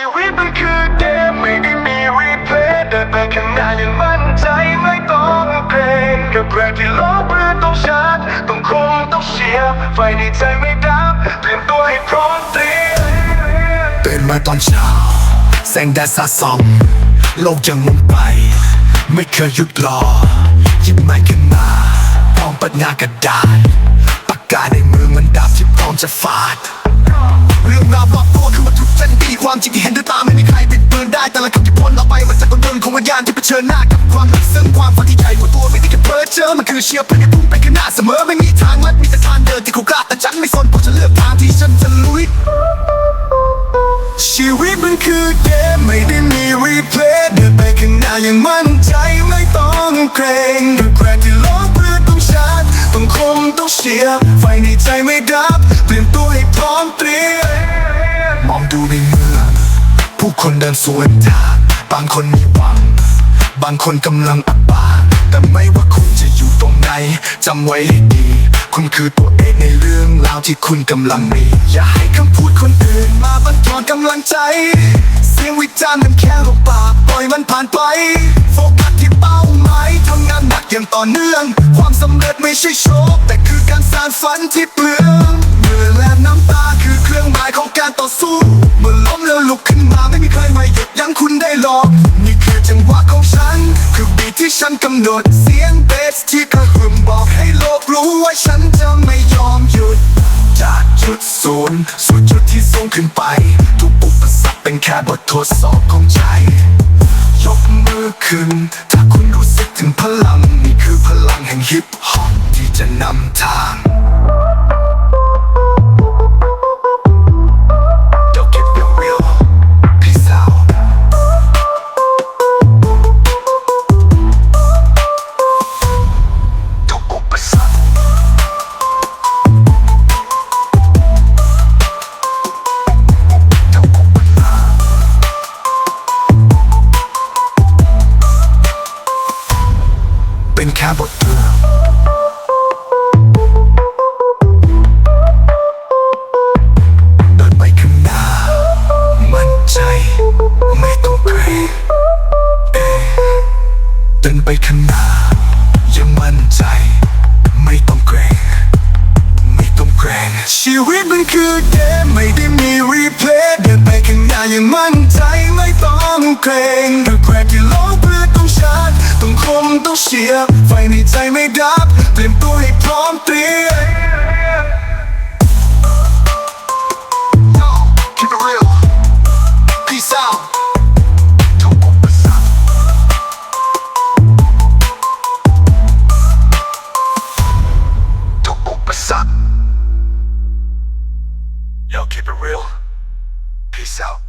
ชีวิตมันคือเกมไม่ได้มีรีเพลย์เดินไปข้างหน้าอย่างมั่นใจไม่ต้องเกรงกับแรงที่ล้อเพื่อต้องชาร์จต้องคงต้องเชียร์ไฟในใจไม่ดับเตรียมตัวให้พร้อมเตรียมตื่นมาตอนเช้าแสงแดดสาดส่องโลกยังมุนไป ไม่เคยหยุดรอหยิบไม้ขึ้นมาพร้อมปัดงากระดาษปากกาในมือมันดาบที่พร้อมจะฟาด เรื่องราวบอกตัวคือมาทุกเส้นดี ความจริงที่เห็นด้วยตาไม่มีใครปิดเบือนได้ แต่ละคำที่พ้นออกไปมันจากกลยุทธ์ของวิญญาณที่เผชิญหน้ากับความลึกซึ้งความฝันที่ใหญ่กว่าตัวไม่ได้แค่เพ้อเจอมันคือเชื่อเพื่อให้พุ่งไปข้างหน้าเสมอไม่มีทางลัดมีแต่ทางเดินที่เขากล้าแต่ฉันไม่สนเพราะฉันเลือกทางที่ฉันจะลุยชีวิตมันคือเกมไม่ได้มีรีเพลย์เดินไปข้างหน้าอย่างมั่นใจไม่ต้องเกรงด้วยแกรที่ล้อเพื่อต้องชาร์จต้องคมต้องเชียร์ไฟในใจไม่ดับ เปลี่ยนตัวให้พร้อมเตรียมมองดูใน ผู้คนเดินสวนทาง บางคนมีหวัง บางคนกำลังอับปางแต่ไม่ว่าคุณจะอยู่ตรงไหนจำไว้ให้ดี คุณคือตัวเองในเรื่องราวที่คุณกำลังมี อย่าให้คำพูดคนอื่นมาบั่นทอนกำลังใจ เสียงวิจารณ์มันแค่ลูกปากปล่อยมันผ่านไปโฟกัสที่เป้าหมายทำงานหนักอย่างต่อเนื่อง ความสำเร็จไม่ใช่โชค แต่คือการสานฝันที่เปลืองเมื่อและน้ำตาคือเครื่องหมายของการต่อสู้ ฉันกำหนดเสียงเบสที่กระหึ่มบอกให้โลกรู้ว่าฉันจะไม่ยอมหยุด จากจุดศูนย์สู่จุดที่สูงขึ้นไป ทุกอุปสรรคเป็นแค่บททดสอบของใจ ยกมือขึ้น ถ้าคุณรู้สึกถึงพลัง นี่คือพลังแห่งฮิปฮอปที่จะนำทาง เป็นแค่บทเรียนเดินไปข้างหน้า มั่นใจ ไม่ต้องเกรงเดินไปข้างหน้ายังมั่นใจ ไม่ต้องเกรงไม่ต้องเกรงชีวิตมันคือเกมไม่ได้มีรีเพลย์เดินไปข้างหน้ายังมั่นใจ ไม่ต้องเกรงด้วยแกรที่ล้อ ผมต้องเชียร์ไฟในใจไม่ดับ เตรียมตัวให้พร้อมเตรียม Keep it real Peace out สัก Yo keep it real Peace out